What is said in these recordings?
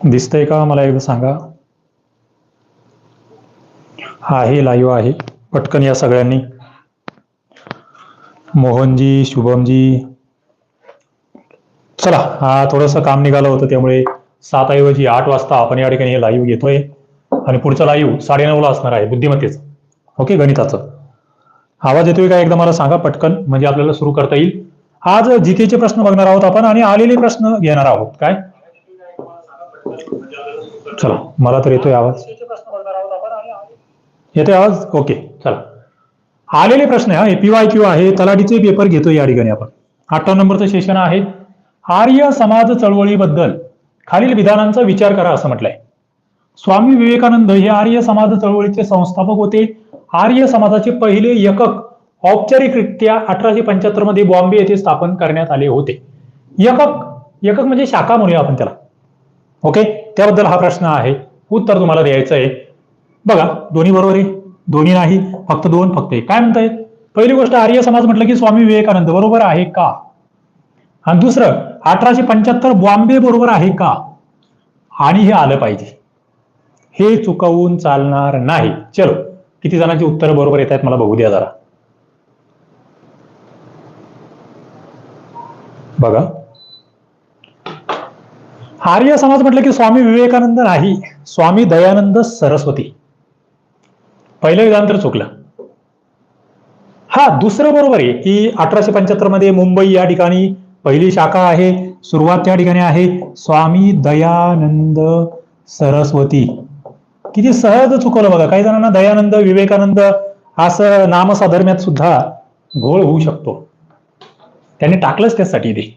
दिसतंय का? मला एकदा सांगा. आहे लाईव्ह आहे. पटकन या सगळ्यांनी. मोहनजी शुभमजी. चला हा थोडंसं काम निघालं होतं त्यामुळे सात ऐवजी आठ वाजता आपण या ठिकाणी लाईव्ह घेतोय. आणि पुढचं लाईव्ह साडेनऊला असणार आहे बुद्धिमत्तेचं. ओके गणिताचं. आवाज येतोय का एकदा मला सांगा पटकन? म्हणजे आपल्याला सुरू करता येईल. आज जितेचे प्रश्न बघणार आहोत आपण आणि आलेले प्रश्न घेणार आहोत. काय? चला मला तर येतोय आवाज. येतोय आवाज? ओके चला. आलेले प्रश्न आहे हा. पीवाय क्यू आहे तलाठीचे पेपर घेतोय या ठिकाणी आपण. अठ्ठावन्न नंबरचं सेशन आहे. आर्य समाज चळवळीबद्दल खालील विधानांचा विचार करा असं म्हटलंय. स्वामी विवेकानंद हे आर्य समाज चळवळीचे संस्थापक होते. आर्य समाजाचे पहिले एकक औपचारिकरित्या अठराशे पंच्याहत्तरमध्ये बॉम्बे येथे स्थापन करण्यात आले होते. एकक एकक म्हणजे शाखा म्हणूया आपण त्याला. ओके? त्याबद्दल हा प्रश्न आहे. उत्तर तुम्हाला द्यायचं आहे. बघा दोन्ही बरोबर आहे? दोन्ही नाही फक्त दोन फक्त एक. काय म्हणताय? पहिली गोष्ट आर्य समाज म्हटलं की स्वामी विवेकानंद बरोबर आहे का? आणि दुसरं अठराशे पंच्याहत्तर बॉम्बे बरोबर आहे का? आणि हे आलं पाहिजे. हे चुकवून चालणार नाही. चलो किती जणांची उत्तरं बरोबर येत आहेत मला बघू द्या जरा. बघा. आर्य समाज म्हटलं की स्वामी विवेकानंद नाही स्वामी दयानंद सरस्वती. पहिलं विधान तर चुकलं. हा दुसरं बरोबर आहे की अठराशे पंच्याहत्तरमध्ये मुंबई या ठिकाणी पहिली शाखा आहे सुरुवात त्या ठिकाणी आहे स्वामी दयानंद सरस्वती. किती सहज चुकवलं बघा. काही जणांना दयानंद विवेकानंद असं नामसाधर्म्यात सुद्धा घोळ होऊ शकतो. त्यांनी टाकलंच त्यासाठी ते.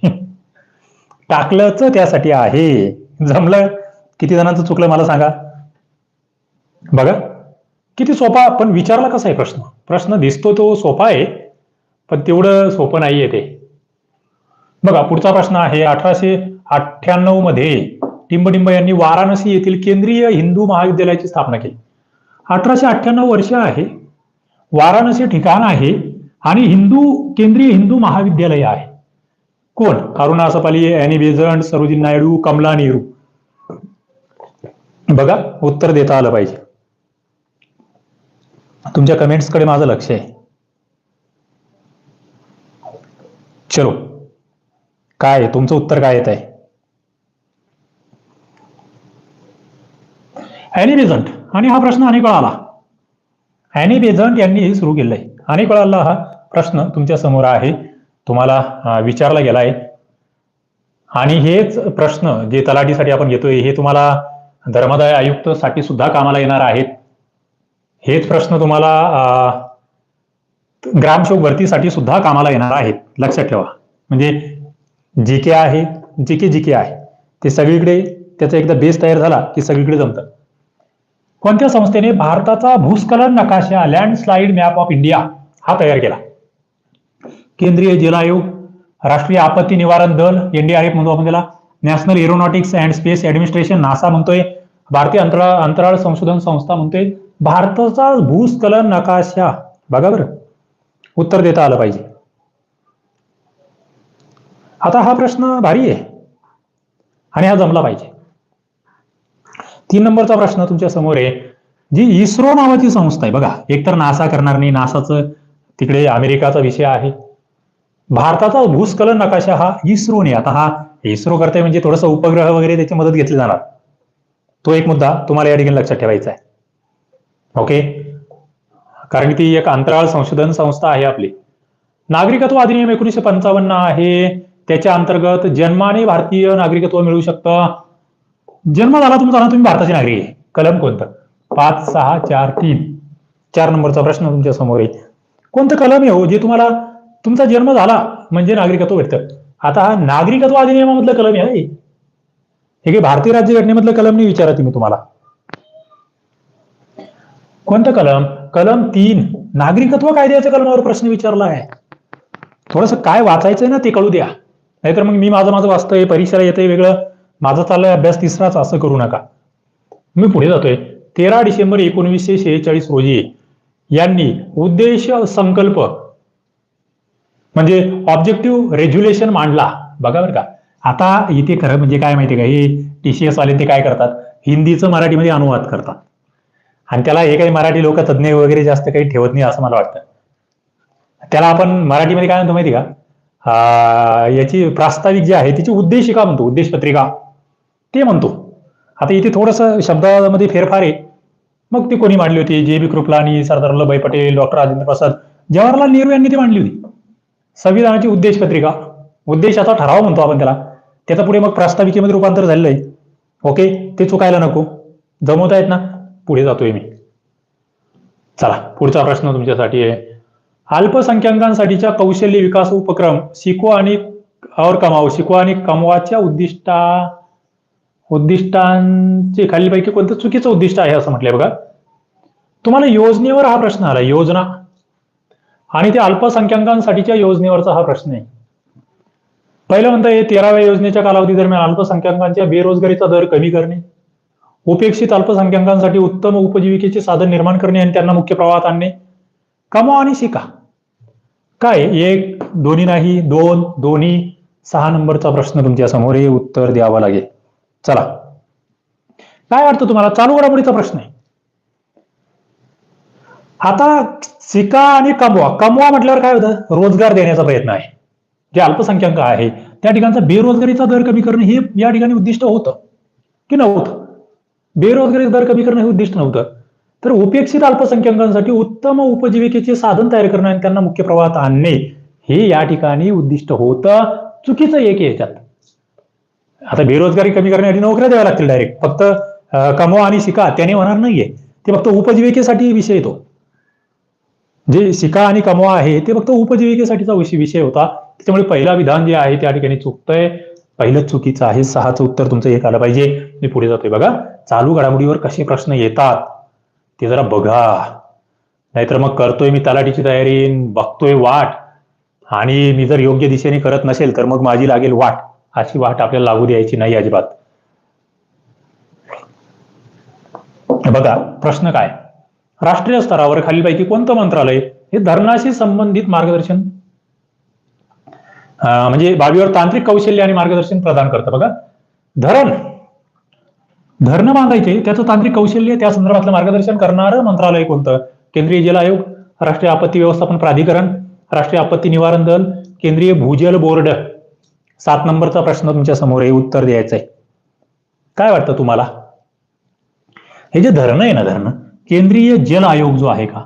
टाकलंच त्यासाठी आहे. जमलं? किती जणांचं चुकलं मला सांगा. बघा. किती सोपा पण विचारला कसा आहे प्रश्न? प्रश्न दिसतो तो सोपा आहे पण तेवढं सोपं नाहीये ते. बघा पुढचा प्रश्न आहे. अठराशे अठ्ठ्याण्णवमध्ये टिंबडिंब यांनी वाराणसी येथील केंद्रीय हिंदू महाविद्यालयाची स्थापना केली. अठराशे अठ्ठ्याण्णव वर्ष आहे. वाराणसी ठिकाण आहे. आणि हिंदू केंद्रीय हिंदू महाविद्यालय आहे. कोण? Aruna Asaf Ali Annie Besant Sarojini Naidu Kamala Nehru. बघा उत्तर देता आलं पाहिजे. तुमच्या कमेंट्सकडे माझं लक्ष आहे. चलो. काय तुमचं उत्तर काय येत आहे अॅनी बेझंट आणि हा प्रश्न अनेक वेळा आला अॅनी बेझंट यांनी हे सुरू केलंय. अनेक वेळाला हा प्रश्न तुमच्यासमोर आहे. तुम्हाला विचारला विचारला गेलाय. आणि हेच प्रश्न जे तलाठीसाठी आपण घेतोय हे तुम्हाला धर्मदाय आयुक्त साठी सुद्धा कामाला येणार आहेत. हेच प्रश्न तुम्हाला ग्रामसेवक भरतीसाठी सुद्धा कामाला येणार आहेत. लक्षात ठेवा. म्हणजे जी के आहे जी के जी के आहे. ते सगळीकडे त्याचा एकदा बेस तयार झाला की सगळीकडे जमतं. कोणत्या संस्थेने भारताचा भूस्खलन नकाशा लँडस्लाइड मॅप ऑफ इंडिया हा तयार केला. केंद्रीय जल आयोग राष्ट्रीय आपत्ती निवारण दल एनडीआरएफ म्हणतो आपण त्याला National Aeronautics and Space Administration NASA म्हणतोय. भारतीय अंतराळ अंतराळ संशोधन संस्था म्हणतोय. भारताचा भूस्खलन नकाशा बघा बरं. उत्तर देता आलं पाहिजे. आता हा प्रश्न भारी आहे. आणि हा जमला पाहिजे. तीन नंबरचा प्रश्न तुमच्यासमोर आहे. जी इस्रो नावाची संस्था आहे बघा. एकतर नासा करणार नाही नासाचं तिकडे अमेरिकाचा विषय आहे. भारताचा भूस्खलन नकाशा हा इस्रोने आता हा इस्रो करते म्हणजे थोडासा उपग्रह वगैरे त्याची मदत घेतली जाणार. तो एक मुद्दा तुम्हाला या ठिकाणी लक्षात ठेवायचा आहे. ओके? कारण की ती एक अंतराळ संशोधन संस्था आहे आपली. नागरिकत्व अधिनियम एकोणीशे पंचावन्न आहे. त्याच्या अंतर्गत जन्माने भारतीय नागरिकत्व मिळू शकतं. जन्म झाला तुमचा ना तुम्ही भारताचे नागरिक आहे. कलम कोणतं? पाच सहा चार तीन. चार नंबरचा प्रश्न तुमच्यासमोर आहे. कोणतं कलम आहे हो जे तुम्हाला तुमचा जन्म झाला म्हणजे नागरिकत्व भेटतं? आता हा नागरिकत्व अधिनियमामधलं कलम आहे हे? काही भारतीय राज्यघटनेमधलं कलम नाही विचारा मी तुम्हाला. कोणतं कलम? कलम तीन. नागरिकत्व कायद्याच्या कलमावर प्रश्न विचारला आहे. थोडस काय वाचायचंय ना ते कळू द्या. नाहीतर मग मी माझं माझं वाचतोय परीक्षेला येतंय वेगळं. माझा चाललाय अभ्यास तिसराच असं करू नका. मी पुढे जातोय. तेरा डिसेंबर एकोणीसशे शेहेचाळीस रोजी यांनी उद्देश संकल्प म्हणजे ऑब्जेक्टिव्ह रेग्युलेशन मांडला. बघा बरं का. आता इथे खरं म्हणजे काय माहिती का? हे टी सी एस वाले ते काय करतात? हिंदीचं मराठीमध्ये अनुवाद करतात. आणि त्याला हे काही मराठी लोक तज्ज्ञ वगैरे जास्त काही ठेवत नाही असं मला वाटतं. त्याला आपण मराठीमध्ये काय म्हणतो माहिती का? याची प्रास्ताविक जी आहे तिची उद्देशिका म्हणतो उद्देश पत्रिका. ते म्हणतो. आता इथे थोडंसं शब्दामध्ये फेरफार आहे. मग ती कोणी मांडली होती? J B Kripalani Sardar Vallabhbhai Patel doctor Rajendra Prasad Jawaharlal Nehru यांनी ती मांडली होती. संविधानाची उद्देश पत्रिका. उद्देशाचा ठराव म्हणतो आपण त्याला. त्याचा पुढे मग प्रास्ताविकेमध्ये रूपांतर झालेलं आहे. ओके? ते चुकायला नको. जमवता आहेत ना? पुढे जातोय मी. चला पुढचा प्रश्न तुमच्यासाठी आहे. अल्पसंख्याकांसाठीच्या कौशल्य विकास उपक्रम शिकवा आणि और कमाव शिकवा आणि कमवाच्या उद्दिष्टा उद्दिष्टांचे खालीलपैकी कोणतं चुकीचं उद्दिष्ट आहे असं म्हटलंय बघा. तुम्हाला योजनेवर हा प्रश्न आला योजना. आणि ते अल्पसंख्याकांसाठीच्या योजनेवरचा हा प्रश्न आहे. पहिलं म्हणतं हे तेराव्या योजनेच्या कालावधी दरम्यान अल्पसंख्याकांच्या बेरोजगारीचा दर कमी करणे उपेक्षित अल्पसंख्याकांसाठी उत्तम उपजीविकेचे साधन निर्माण करणे आणि त्यांना मुख्य प्रवाहात आणणे. कमावा आणि शिका. काय? एक दोन्ही नाही दोन दोन्ही. सहा नंबरचा प्रश्न तुमच्यासमोर हे उत्तर द्यावं लागेल. चला. काय वाटतं तुम्हाला? चालू घडामोडीचा प्रश्न आहे. आता शिका आणि कमवा. कमवा म्हटल्यावर काय होतं? रोजगार देण्याचा प्रयत्न आहे. जे अल्पसंख्याक आहे त्या ठिकाणचा बेरोजगारीचा दर कमी करणे हे या ठिकाणी उद्दिष्ट होतं. की नव्हतं? बेरोजगारीचा दर कमी करणं हे उद्दिष्ट नव्हतं. तर उपेक्षित अल्पसंख्याकांसाठी उत्तम उपजीविकेचे साधन तयार करणं आणि त्यांना मुख्य प्रवाहात आणणे हे या ठिकाणी उद्दिष्ट होतं. चुकीचं एक आहे याच्यात. आता बेरोजगारी कमी करण्यासाठी नोकऱ्या द्याव्या लागतील डायरेक्ट फक्त कमवा आणि शिका त्याने होणार नाहीये. ते फक्त उपजीविकेसाठी विषय येतो. जे शिका आणि कमवा आहे ते फक्त उपजीविकेसाठीचा विषय विषय होता. त्याच्यामुळे पहिला विधान जे आहे त्या ठिकाणी चुकतंय. पहिलं चुकीचं आहे सहाचं उत्तर तुमचं एक आलं पाहिजे. मी पुढे जातोय. बघा चालू घडामोडीवर कसे प्रश्न येतात ते जरा बघा. नाहीतर मग करतोय मी तलाठीची तयारी बघतोय वाट. आणि मी जर योग्य दिशेने करत नसेल तर मग माझी लागेल वाट. अशी वाट आपल्याला लागू द्यायची नाही अजिबात. बघा प्रश्न काय? राष्ट्रीय स्तरावर खालीलपैकी कोणतं मंत्रालय हे धरणाशी संबंधित मार्गदर्शन? म्हणजे बाबीवर तांत्रिक कौशल्य आणि मार्गदर्शन प्रदान करतं. बघा धरण. धरणं बांधायचे त्याचं तांत्रिक कौशल्य त्या संदर्भातलं मार्गदर्शन करणारं मंत्रालय कोणतं? केंद्रीय जल आयोग राष्ट्रीय आपत्ती व्यवस्थापन प्राधिकरण राष्ट्रीय आपत्ती निवारण दल केंद्रीय भूजल बोर्ड. सात नंबरचा प्रश्न तुमच्यासमोर आहे उत्तर द्यायचं आहे काय वाटतं तुम्हाला? हे जे धरणं आहे ना धरणं केंद्रीय जल आयोग जो आहे का?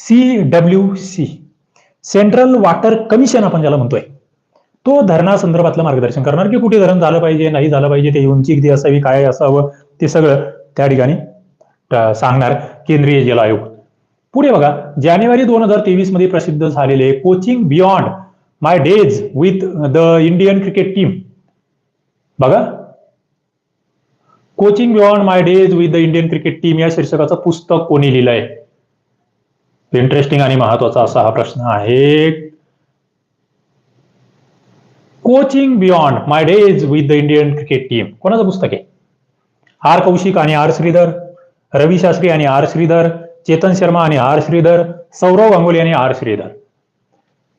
C W C central water commission आपण ज्याला म्हणतोय तो धरणासंदर्भातलं मार्गदर्शन करणार की कुठे धरण झालं पाहिजे नाही झालं पाहिजे ते उंची किती असावी काय असावं ते सगळं त्या ठिकाणी सांगणार केंद्रीय जल आयोग. पुढे बघा जानेवारी दोन हजार तेवीसमध्ये प्रसिद्ध झालेले coaching beyond my days with the Indian cricket team बघा. Coaching beyond my days with the Indian cricket team या शीर्षकाचं पुस्तक कोणी लिहिलंय? इंटरेस्टिंग आणि महत्त्वाचा असा हा प्रश्न आहे. Coaching beyond my days with the Indian cricket team कोणाचं पुस्तक आहे? आर कौशिक आणि आर श्रीधर रवी शास्त्री आणि आर श्रीधर चेतन शर्मा आणि आर श्रीधर सौरव गांगुली आणि R Shridhar.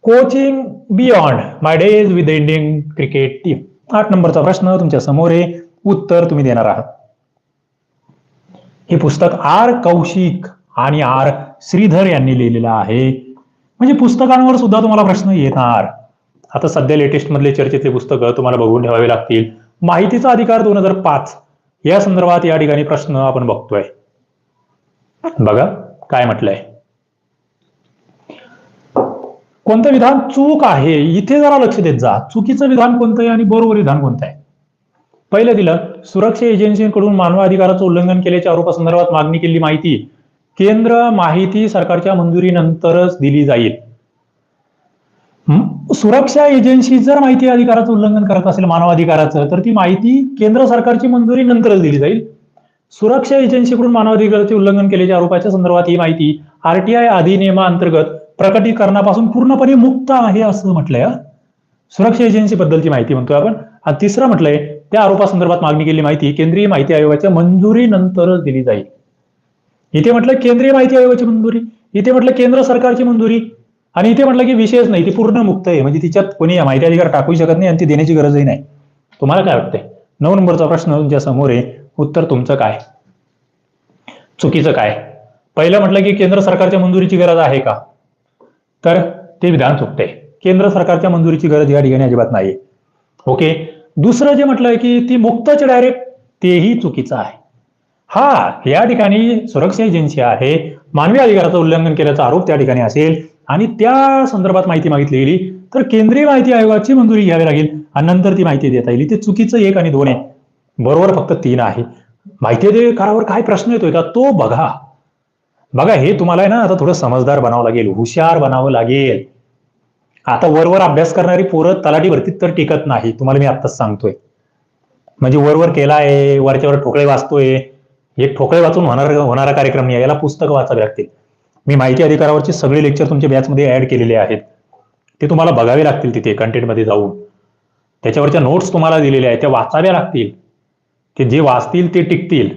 Coaching beyond my days with the Indian cricket team आठ नंबरचा प्रश्न तुमच्यासमोर आहे. उत्तर तुम्ही देणार आहात. हे पुस्तक आर कौशिक आणि आर श्रीधर यांनी लिहिलेलं आहे. म्हणजे पुस्तकांवर सुद्धा तुम्हाला प्रश्न येणार. आता सध्या लेटेस्ट मधले चर्चेतले पुस्तकं तुम्हाला बघून ठेवावे लागतील. माहितीचा अधिकार दोन हजार पाच. या संदर्भात या ठिकाणी प्रश्न आपण बघतोय. बघा काय म्हटलंय? कोणतं विधान चूक आहे इथे जरा लक्ष देत जा. चुकीचं विधान कोणतं आहे आणि बरोबर विधान कोणतं आहे पहिलं दिलं सुरक्षा एजन्सीकडून मानवाधिकाराचं उल्लंघन केल्याच्या आरोपासंदर्भात मागणी केलेली माहिती केंद्र माहिती सरकारच्या मंजुरीनंतरच दिली जाईल. सुरक्षा एजन्सी जर माहिती अधिकाराचं उल्लंघन करत असेल मानवाधिकाराचं तर ती माहिती केंद्र सरकारची मंजुरी नंतरच दिली जाईल. सुरक्षा एजन्सीकडून मानवाधिकाराचे उल्लंघन केल्याच्या आरोपाच्या संदर्भात ही माहिती आरटीआय अधिनियमाअंतर्गत प्रकटीकरणापासून पूर्णपणे मुक्त आहे असं म्हटलंय. सुरक्षा एजन्सी बद्दलची माहिती म्हणतोय आपण. आणि तिसरं म्हटलंय त्या आरोपासंदर्भात मागणी केलेली माहिती केंद्रीय माहिती आयोगाच्या मंजुरीनंतरच दिली जाईल. इथे म्हटलं केंद्रीय माहिती आयोगाची मंजुरी इथे म्हटलं केंद्र सरकारची मंजुरी आणि इथे म्हटलं की विषयच नाही ती पूर्ण मुक्त आहे. म्हणजे तिच्यात कोणी माहिती अधिकार टाकू शकत नाही आणि ती देण्याची गरजही नाही. तुम्हाला काय वाटतंय? नऊ नंबरचा प्रश्न तुमच्यासमोर आहे. उत्तर तुमचं काय? चुकीचं काय? पहिलं म्हटलं की केंद्र सरकारच्या मंजुरीची गरज आहे का? तर ते विधान चुकते. केंद्र सरकारच्या मंजुरीची गरज या ठिकाणी अजिबात नाही ओके? दुसरं जे म्हटलंय की ती मुक्तच डायरेक्ट तेही चुकीचं आहे. हा या ठिकाणी सुरक्षा एजन्सी आहे. मानवी अधिकाराचं उल्लंघन केल्याचा आरोप त्या ठिकाणी असेल आणि त्या संदर्भात माहिती मागितली गेली. तर केंद्रीय माहिती आयोगाची मंजुरी घ्यावी लागेल आणि नंतर ती माहिती देता येईल. ते चुकीचं एक आणि दोन आहे. बरोबर फक्त तीन आहे. माहिती अधिकारावर काय प्रश्न येतोय का? तो बघा. बघा हे तुम्हाला आहे ना आता थोडं समजदार बनावं लागेल हुशार बनावं लागेल. आता वरवर अभ्यास करणारी पोरं तलाठी भरतीत तर टिकत नाही तुम्हाला मी आत्ताच सांगतोय. म्हणजे वरवर केलाय वरच्यावर ठोकळे वाचतोय हे ठोकळे वाचून होणार होणारा कार्यक्रम नाही आहे. याला पुस्तकं वाचावी लागतील. मी माहिती अधिकारावरचे सगळे लेक्चर तुमच्या बॅचमध्ये ऍड केलेले आहेत. ते तुम्हाला बघावे लागतील तिथे कंटेंटमध्ये जाऊन. त्याच्यावरच्या नोट्स तुम्हाला दिलेल्या आहेत त्या वाचाव्या लागतील. ते जे वाचतील ते टिकतील.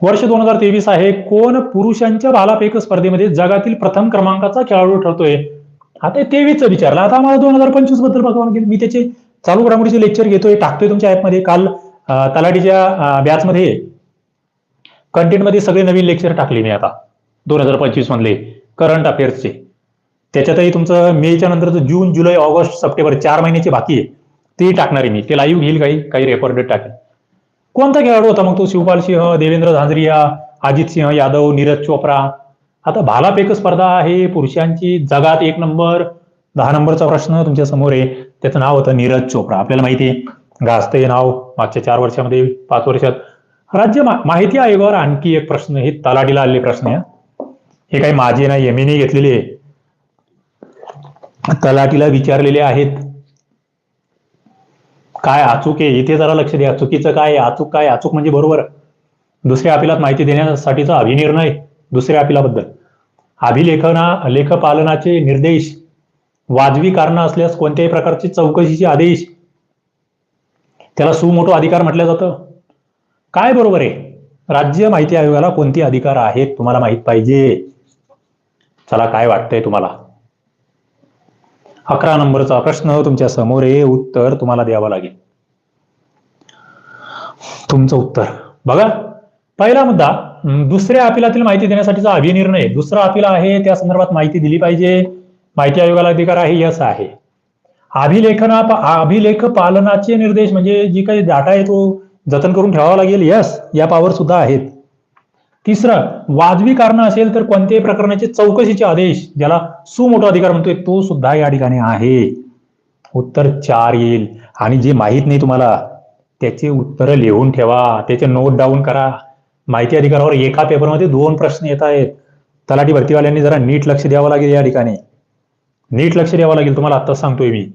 वर्ष दोन हजार तेवीस आहे. कोण पुरुषांच्या भालाफेक स्पर्धेमध्ये जगातील प्रथम क्रमांकाचा खेळाडू ठरतोय? आता तेवीस विचारलं. आता आम्हाला दोन हजार पंचवीसबद्दल बघावं लागेल मी त्याचे चालू घडामोडीचे लेक्चर घेतोय. टाकतोय तुमच्या ऍपमध्ये काल तलाठीच्या बॅचमध्ये कंटेंटमध्ये सगळे नवीन लेक्चर टाकले मी आता. दोन हजार पंचवीस मधले करंट अफेअर्सचे त्याच्यातही तुमचं मेच्या नंतर जून जुलै ऑगस्ट सप्टेंबर चार महिन्याचे बाकी आहे. ते टाकणार आहे मी. ते लाईव्ह घेईल काही काही रेकॉर्डेड टाकेल. कोणता खेळाडू होता मग तो शिवपाल सिंह देवेंद्र झांझरिया अजित सिंह यादव नीरज चोप्रा? आता भालाफेक स्पर्धा आहे पुरुषांची जगात एक नंबर दहा नंबरचा प्रश्न तुमच्यासमोर आहे. त्याचं नाव होतं नीरज चोप्रा. आपल्याला माहिती आहे गाजतं नाव मागच्या चार वर्षामध्ये पाच वर्षात. राज्य माहिती आयोगावर आणखी एक प्रश्न हे तलाटीला आलेले प्रश्न आहे. हे काही माझे नाही मी नाही घेतलेले. आहे. विचारलेले आहेत काय अचूक आहे? इथे जरा लक्ष द्या. चुकीचं काय अचूक काय अचूक म्हणजे बरोबर. दुसऱ्या अपिलात माहिती देण्यासाठीचा अभिनिर्णय दुसऱ्या अपिलाबद्दल. अभिलेखना लेखपालनाचे निर्देश वाजवी कारण असल्यास कोणत्याही प्रकारचे चौकशीचे आदेश. त्याला सुमोठो अधिकार म्हटलं जातं. काय बरोबर आहे? राज्य माहिती आयोगाला कोणते अधिकार आहेत? तुम्हाला माहीत पाहिजे. चला काय वाटतंय तुम्हाला? अकरा नंबरचा प्रश्न तुमच्यासमोर आहे. उत्तर तुम्हाला द्यावं लागेल. तुमचं उत्तर. बघा पहिला मुद्दा दुसऱ्या अपिलातील माहिती देण्यासाठीचा अभिनिर्णय. दुसरा अपिल आहे त्या संदर्भात माहिती दिली पाहिजे. माहिती आयोगाला अधिकार आहे यस आहे. अभिलेखना अभिलेख पालनाचे निर्देश म्हणजे जी काही डाटा आहे तो जतन करून ठेवावा लागेल. यस या पावर सुद्धा आहेत. तिसरं वाजवी कारण असेल तर कोणत्याही प्रकरणाचे चौकशीचे आदेश ज्याला सुमोठा अधिकार म्हणतोय तो सुद्धा या ठिकाणी आहे. उत्तर चार येईल. आणि जे माहीत नाही तुम्हाला त्याचे उत्तर लिहून ठेवा. त्याचे नोट डाऊन करा. माहिती अधिकारावर एका पेपरमध्ये दोन प्रश्न येत आहेत. तलाठी भरतीवाल्यांनी जरा नीट लक्ष द्यावं लागेल या ठिकाणी. नीट लक्ष द्यावं लागेल तुम्हाला आत्ताच सांगतोय मी.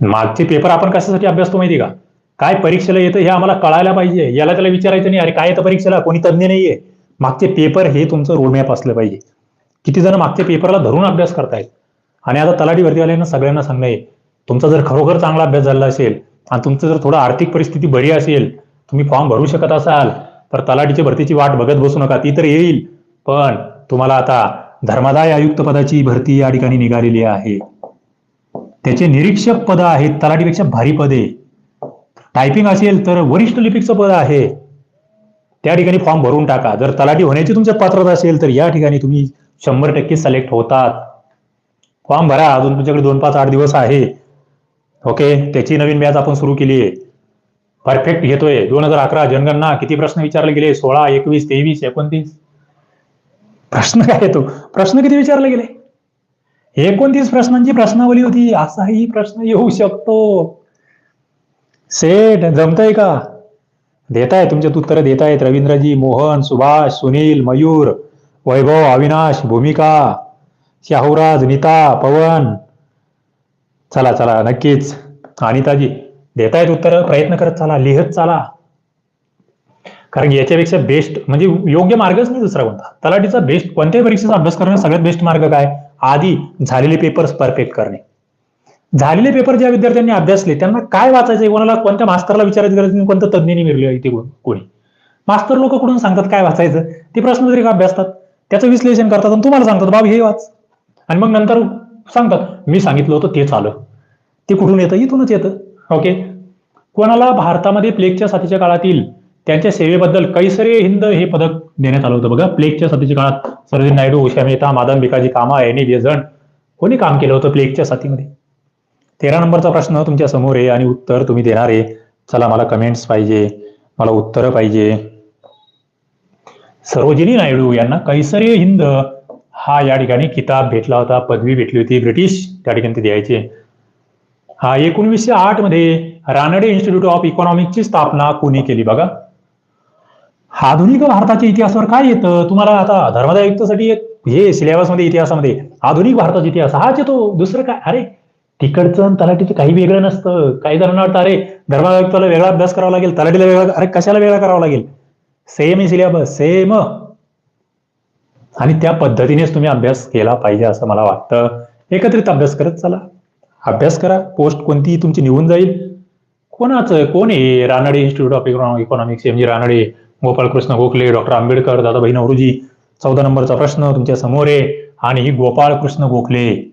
मागचे पेपर आपण कशासाठी अभ्यासतो माहिती का? काय परीक्षेला येतं हे आम्हाला कळायला पाहिजे. याला त्याला विचारायचं नाही अरे काय येतं परीक्षेला? कोणी तज्ञ नाहीये. मागचे पेपर हे तुमचं रोडमॅप असलं पाहिजे. किती जण मागच्या पेपरला धरून अभ्यास करतायत. आणि आता तलाठी भरतीवाल्यांना सगळ्यांना सांगणं आहे तुमचा जर खरोखर चांगला अभ्यास झाला असेल आणि तुमचं जर थोडं आर्थिक परिस्थिती बरी असेल तुम्ही फॉर्म भरू शकत असाल तर तलाठीच्या भरतीची वाट बघत बसू नका ती तर येईल. पण तुम्हाला आता धर्मादाय आयुक्त पदाची भरती या ठिकाणी निघालेली आहे. त्याचे निरीक्षक पद आहेत तलाठीपेक्षा भारी पदे. टायपिंग असेल तर वरिष्ठ लिपिकचं पद आहे. त्या ठिकाणी फॉर्म भरून टाका. जर तलाठी होण्याची तुमच्या पात्रता असेल तर या ठिकाणी तुम्ही शंभर टक्के सिलेक्ट होतात. फॉर्म भरा. अजून तुमच्याकडे दोन पाच आठ दिवस आहे. ओके? त्याची नवीन बॅच आपण सुरू केली आहे परफेक्ट घेतोय. दोन हजार अकरा जनगणना. किती प्रश्न विचारले गेले? सोळा एकवीस तेवीस एकोणतीस. प्रश्न काय येतो प्रश्न किती विचारले गेले? एकोणतीस प्रश्नांची प्रश्नावली होती. असाही प्रश्न येऊ शकतो. सेठ जमतंय का? देताय तुमच्यात उत्तर देतायत रवींद्रजी मोहन सुभाष सुनील मयूर वैभव अविनाश भूमिका शाहूराज नीता पवन. चला चला नक्कीच. अनिताजी देतायत उत्तर प्रयत्न करत चला लिहत चला. कारण याच्यापेक्षा बेस्ट म्हणजे योग्य मार्गच नाही दुसरा कोणता. तलाठीचा बेस्ट कोणत्याही परीक्षेचा अभ्यास करणे सगळ्यात बेस्ट मार्ग काय? आधी झालेले पेपर्स परफेक्ट करणे. झालेले पेपर ज्या विद्यार्थ्यांनी अभ्यासले त्यांना काय वाचायचंय कोणाला कोणत्या मास्तरला विचारायची गरज नाही कोणत्या तज्ज्ञांनी मिळले इथे कोणी? मास्तर लोक कुठून सांगतात काय वाचायचं? ते प्रश्न जरी का अभ्यासतात. त्याचं विश्लेषण करतात आणि तुम्हाला सांगतात बाब हे वाच. आणि मग नंतर सांगतात मी सांगितलं होतं तेच आलं. ते कुठून येतं? इथूनच येतं. ओके कोणाला भारतामध्ये प्लेगच्या साथीच्या काळातील त्यांच्या सेवेबद्दल कैसरे हिंद हे पदक देण्यात आलं होतं. बघा प्लेगच्या साथीच्या काळात सरोजिनी नायडू उषा मेहता माधन भिकाजी कामा एनी जण कोणी काम केलं होतं प्लेगच्या साथीमध्ये? तेरा नंबरचा प्रश्न तुमच्यासमोर आहे आणि उत्तर तुम्ही देणार आहे. चला मला कमेंट्स पाहिजे. मला उत्तरं पाहिजे. सरोजिनी नायडू यांना कैसरे हिंद हा या ठिकाणी किताब भेटला होता. पदवी भेटली होती. ब्रिटिश त्या ठिकाणी ते द्यायचे. हा एकोणवीसशे आठमध्ये रानडे इन्स्टिट्यूट ऑफ इकॉनॉमिक्सची स्थापना कोणी केली बघा? आधुनिक भारताच्या इतिहासावर काय येतं? तुम्हाला आता धर्मदायुक्तसाठी एक हे सिलेबसमध्ये इतिहासामध्ये आधुनिक भारताचा इतिहास हाच येतो दुसरं काय? अरे तिकडचं आणि तलाठीचं काही वेगळं नसतं. काही जणांना वाटतं अरे धर्मायुक्ताला वेगळा अभ्यास करावा लागेल तलाठीला वेगळा अरे कशाला वेगळा करावा लागेल? सेम सिलेबस सेम आणि त्या पद्धतीनेच तुम्ही अभ्यास केला पाहिजे असं मला वाटतं. एकत्रित अभ्यास करत चला. अभ्यास करा पोस्ट कोणती तुमची निघून जाईल. कोणाचं कोण आहे? Ranade institute of economics M G Ranade Gopalkrishna Gokhale doctor Ambedkar Dadabhai Naoroji चौदा नंबरचा प्रश्न तुमच्यासमोर आहे. आणि ही गोपाळकृष्ण गोखले.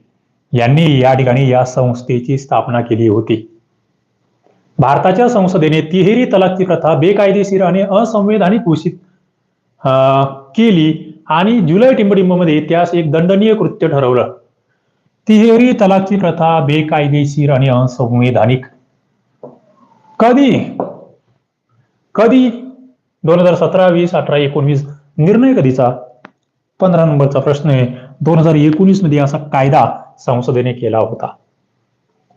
यांनी या ठिकाणी या संस्थेची स्थापना केली होती. भारताच्या संसदेने तिहेरी तलाकची प्रथा बेकायदेशीर आणि असंवैधानिक घोषित केली आणि जुलै टिंबडिंबमध्ये त्यास एक दंडनीय कृत्य ठरवलं. तिहेरी तलाकची प्रथा बेकायदेशीर आणि असंवैधानिक. कधी? कधी? दोन हजार सतरा वीस अठरा एकोणवीस निर्णय कधीचा? पंधरा नंबरचा प्रश्न आहे. दोन हजार एकोणीसमध्ये असा कायदा संसदेने केला होता.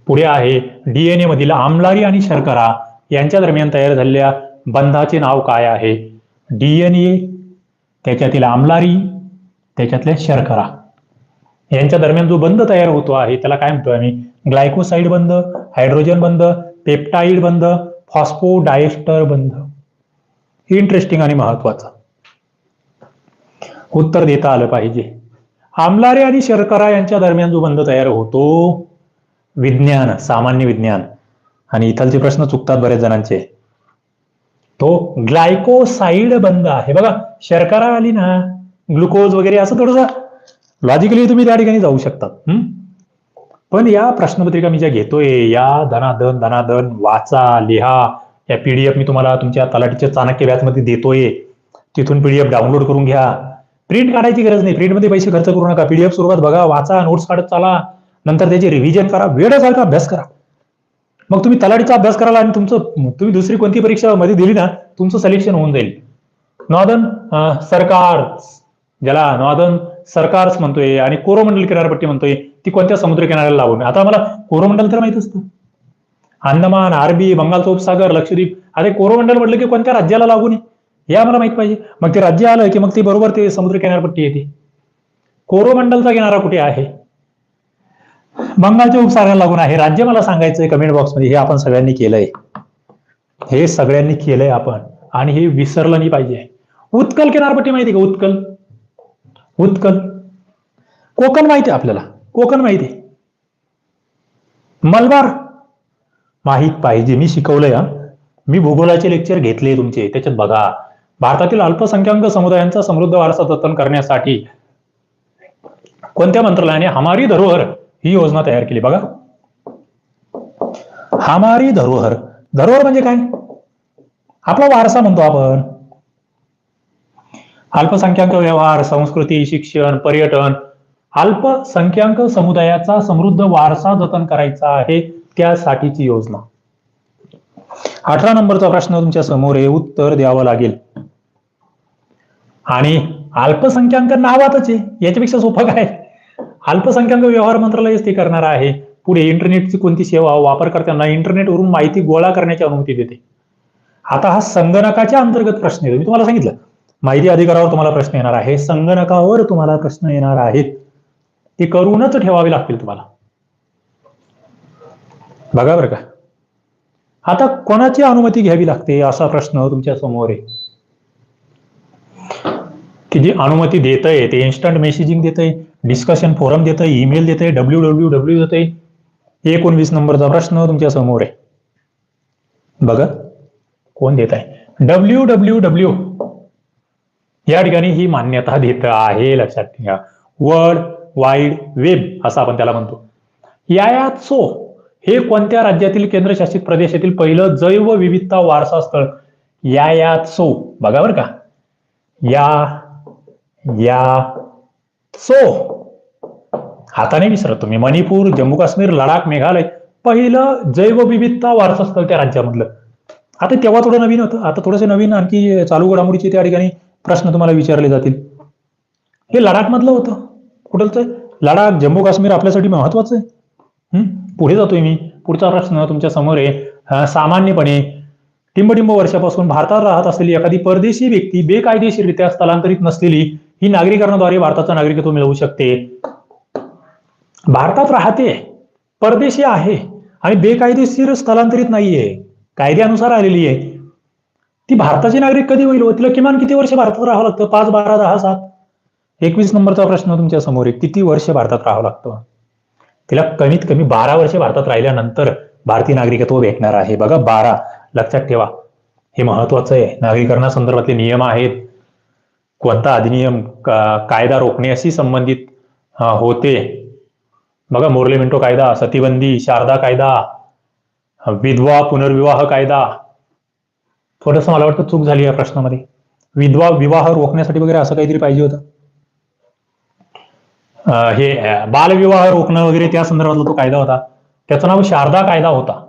पुढे आहे डीएनए मधील आमलारी आणि शर्करा यांच्या दरम्यान तयार झालेल्या बंधाचे नाव काय आहे? डीएनए त्याच्यातील आमलारी त्याच्यातल्या शर्करा. यांच्या दरम्यान जो बंध तयार होतो आहे त्याला काय म्हणतो आम्ही? ग्लायकोसाइड बंध हायड्रोजन बंध पेप्टाईड बंध फॉस्फोडायस्टर बंध. इंटरेस्टिंग आणि महत्वाचं. उत्तर देता आलं पाहिजे. आमलारे आणि शर्करा यांच्या दरम्यान जो बंध तयार होतो विज्ञान सामान्य विज्ञान आणि इथलचे प्रश्न चुकतात बरेच जणांचे. तो ग्लायकोसाइड बंद आहे. बघा शर्करा आली ना ग्लुकोज वगैरे असं थोडस लॉजिकली तुम्ही त्या ठिकाणी जाऊ शकतात. पण या प्रश्नपत्रिका मी ज्या घेतोय या धनाधन धनाधन वाचा लिहा या पीडीएफ मी तुम्हाला तुमच्या तलाठीच्या चाणक्य व्याजमध्ये देतोय. तिथून पीडीएफ डाउनलोड करून घ्या. प्रिंट काढायची गरज नाही. प्रिंटमध्ये पैसे खर्च करू नका. पीडीएफ स्वरूपात बघा वाचा नोट्स काढत चाला. नंतर त्याचे रिव्हिजन करा. वेळेसारखा अभ्यास करा. मग तुम्ही तलाठीचा अभ्यास कराल आणि तुमचं तुम्ही दुसरी कोणती परीक्षा मध्ये दिली ना तुमचं सिलेक्शन होऊन जाईल. नॉर्दन सरकार ज्याला नॉर्दर्न सरकारच म्हणतोय आणि कोरोमंडल किनारपट्टी म्हणतोय ती कोणत्या समुद्र किनाऱ्याला लावून? आता मला कोरोमंडल तर माहीत असतं अंदमान अरबी बंगालचा उपसागर लक्षद्वीप. अरे कोरोमंडल म्हटलं की कोणत्या राज्याला लागून आहे? हे आम्हाला माहीत पाहिजे. मग ते राज्य आलं की मग ते बरोबर ते समुद्र किनारपट्टी येते. कोरोमंडलचा किनारा कुठे आहे? बंगालच्या उपसागराला लागून आहे. राज्य मला सांगायचंय कमेंट बॉक्समध्ये हे आपण सगळ्यांनी केलंय. हे सगळ्यांनी केलंय आपण. आणि हे विसरलं नाही पाहिजे. उत्कल किनारपट्टी माहिती का? उत्कल. उत्कल. कोकण माहिती आहे आपल्याला. कोकण माहिती आहे. मलबार. माहीत पाहिजे. मी शिकवलंय मी भूगोलाचे लेक्चर घेतले तुमचे. त्याच्यात बघा. भारतातील अल्पसंख्याक समुदायांचा समृद्ध वारसा जतन करण्यासाठी कोणत्या मंत्रालयाने हमारी धरोहर ही योजना तयार केली? बघा. हमारी धरोहर. धरोहर म्हणजे काय? आपला वारसा म्हणतो आपण. अल्पसंख्याक व्यवहार संस्कृती शिक्षण पर्यटन अल्पसंख्याक समुदायाचा समृद्ध वारसा जतन करायचा आहे त्यासाठीची योजना. अठरा नंबरचा प्रश्न तुमच्यासमोर आहे. उत्तर द्यावं लागेल. आणि अल्पसंख्याक नावातच आहे. याच्यापेक्षा सोपं काय? अल्पसंख्याक व्यवहार मंत्रालयच ते करणार आहे. पुढे इंटरनेटची कोणती सेवा वापरकर्त्यांना इंटरनेटवरून माहिती गोळा करण्याची अनुमती देते. आता हा संगणकाच्या अंतर्गत प्रश्न आहे. मी तुम्हाला सांगितलं. माहिती अधिकारावर तुम्हाला प्रश्न येणार आहे. संगणकावर तुम्हाला प्रश्न येणार आहेत. ते करूनच ठेवावे लागतील तुम्हाला. बघा बरं का. आता कोणाची अनुमती घ्यावी लागते असा प्रश्न तुमच्यासमोर आहे. की जी अनुमती देत आहे ते इन्स्टंट मेसेजिंग देत आहे डिस्कशन फोरम देत आहे ईमेल देत आहे डब्ल्यू डब्ल्यू डब्ल्यू देत आहे एकोणवीस नंबरचा प्रश्न तुमच्यासमोर आहे. बघा कोण देत आहे डब्ल्यू डब्ल्यू डब्ल्यू या ठिकाणी ही मान्यता देत आहे लक्षात ठेवा. वर्ल्ड वाईड वेब असं आपण त्याला म्हणतो. यायात्सो हे कोणत्या राज्यातील केंद्रशासित प्रदेशातील पहिलं जैव विविधता वारसा स्थळ? यायात सो बघा बरं का. या या सो हाताने विसरत तुम्ही. मणिपूर जम्मू काश्मीर लडाख मेघालय पहिलं जैवविविधता वारसास्थळ त्या राज्यामधलं. आता तेव्हा थोडं नवीन होतं. आता थोडंसं नवीन आणखी चालू घडामोडीचे त्या ठिकाणी प्रश्न तुम्हाला विचारले जातील. हे लडाखमधलं होतं. कुठलचं लडाख जम्मू काश्मीर आपल्यासाठी महत्वाचं आहे. पुढे जातोय मी. पुढचा प्रश्न तुमच्यासमोर आहे. सामान्यपणे टिंबटिंब वर्षापासून भारतात राहत असलेली एखादी परदेशी व्यक्ती बेकायदेशीररित्या स्थलांतरित नसलेली ही नागरिकरणाद्वारे भारताचं नागरिकत्व मिळवू शकते. भारतात राहते. परदेशी आहे. आणि बेकायदेशीर स्थलांतरित नाहीये. कायद्यानुसार आलेली आहे. ती भारताची नागरिक कधी होईल? तिला किमान किती वर्ष भारतात राहावं लागतं? पाच बारा दहा सात? एकवीस नंबरचा प्रश्न तुमच्यासमोर आहे. किती वर्ष भारतात राहावं लागतं? तिला कमीत कमी बारा वर्ष भारतात राहिल्यानंतर भारतीय नागरिकत्व भेटणार आहे. बघा बारा. लक्षात ठेवा. हे महत्वाचं आहे. नागरीकरणासंदर्भातले नियम आहेत. कोणता अधिनियम कायदा रोखण्याशी संबंधित होते. बघा मोर्ले मिंटो कायदा सतीबंदी शारदा कायदा विधवा पुनर्विवाह कायदा. थोडस मला वाटतं चूक झाली या प्रश्नामध्ये. विधवा विवाह रोखण्यासाठी वगैरे असं काहीतरी पाहिजे होतं. हे बालविवाह रोखणं वगैरे त्या संदर्भातला तो कायदा होता त्याचं नाव शारदा कायदा होता.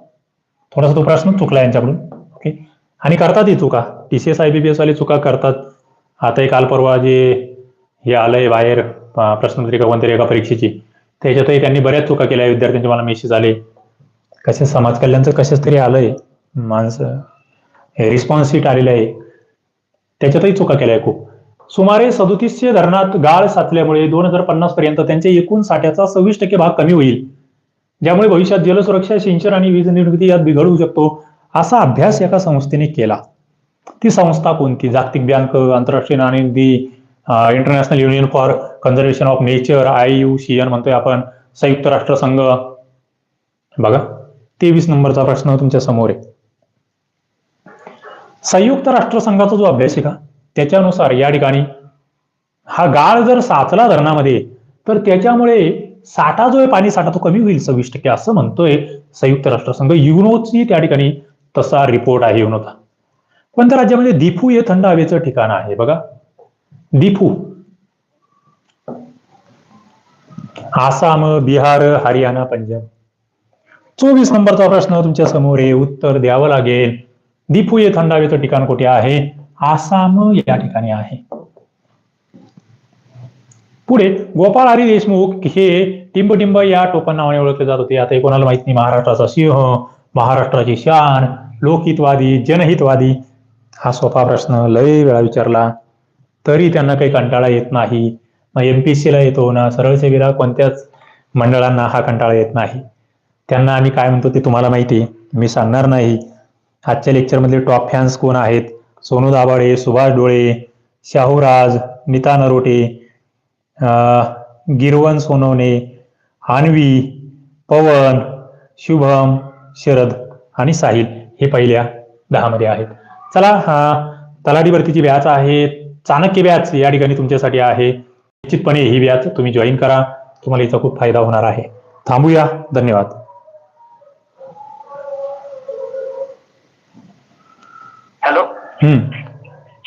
थोडासा तो प्रश्न चुकला यांच्याकडून. ओके. आणि करतात ही चुका. TCS C I B P S वाले चुका करतात. आता काल परवा जे हे आलंय बाहेर प्रश्नपत्रिका कोणतरी एका परीक्षेची त्याच्यातही त्यांनी बऱ्याच चुका केल्या. विद्यार्थ्यांचे मला मेसेज आले. कसे समाज कल्याणचं कशाच तरी आलंय. माणसं हे रिस्पॉन्स शीट आलेलं आहे. त्याच्यातही चुका केल्या खूप. सुमारे सदोतीसशे धरणात गाळ साचल्यामुळे दोन हजार पन्नास पर्यंत त्यांच्या एकूण साठ्याचा सव्वीस टक्के भाग कमी होईल. ज्यामुळे भविष्यात जलसुरक्षा सिंचन आणि वीज निर्मिती यात बिघडू शकतो असा अभ्यास एका संस्थेने केला. ती संस्था कोणती? जागतिक बँक आंतरराष्ट्रीय नाणेनिधी International Union for Conservation of Nature I U C N म्हणतोय आपण. संयुक्त राष्ट्रसंघ बघा तेवीस नंबरचा प्रश्न तुमच्यासमोर आहे. संयुक्त राष्ट्रसंघाचा जो अभ्यास आहे का त्याच्यानुसार या ठिकाणी हा गाळ जर साचला धरणामध्ये तर त्याच्यामुळे साठा जो आहे पाणी साठा तो कमी होईल सव्वीस टक्के असं म्हणतोय संयुक्त राष्ट्रसंघ युनोची त्या ठिकाणी तसा रिपोर्ट आहे युनोचा कोणत्या राज्यामध्ये दिफू हे थंड हवेचं ठिकाण आहे बघा. दिफू आसाम बिहार हरियाणा पंजाब. चोवीस नंबरचा प्रश्न तुमच्यासमोर आहे उत्तर द्यावं लागेल. दिफू हे थंड हवेचं ठिकाण कुठे आहे? आसाम या ठिकाणी आहे. पुढे गोपाळ हरी देशमुख हे टिंबटिंब या टोपण नावाने ओळखले जात होते. आता कोणाला माहीत नाही? महाराष्ट्राचा सिंह महाराष्ट्राची शान लोकहितवादी जनहितवादी. हा सोपा प्रश्न लय वेळा विचारला. तरी त्यांना काही कंटाळा येत नाही. मग पी सीला येतो ना सरळ सेवेला कोणत्याच मंडळांना हा कंटाळा येत नाही. त्यांना आम्ही काय म्हणतो ते तुम्हाला माहिती आहे. मी सांगणार नाही. आजच्या लेक्चरमधले टॉप फॅन्स कोण आहेत? सोनू दाभाडे सुभाष डोळे शाहूराज नीता नरोटे गिरवन सोनवणे आणवी पवन शुभम शरद आणि साहिल हे पहिल्या दहामध्ये आहेत. चला हा तलाठी भरतीची बॅच आहे चाणक्य बॅच या ठिकाणी तुमच्यासाठी आहे. निश्चितपणे ही बॅच तुम्ही जॉईन करा तुम्हाला याचा खूप फायदा होणार आहे. थांबूया धन्यवाद. हॅलो हम्म.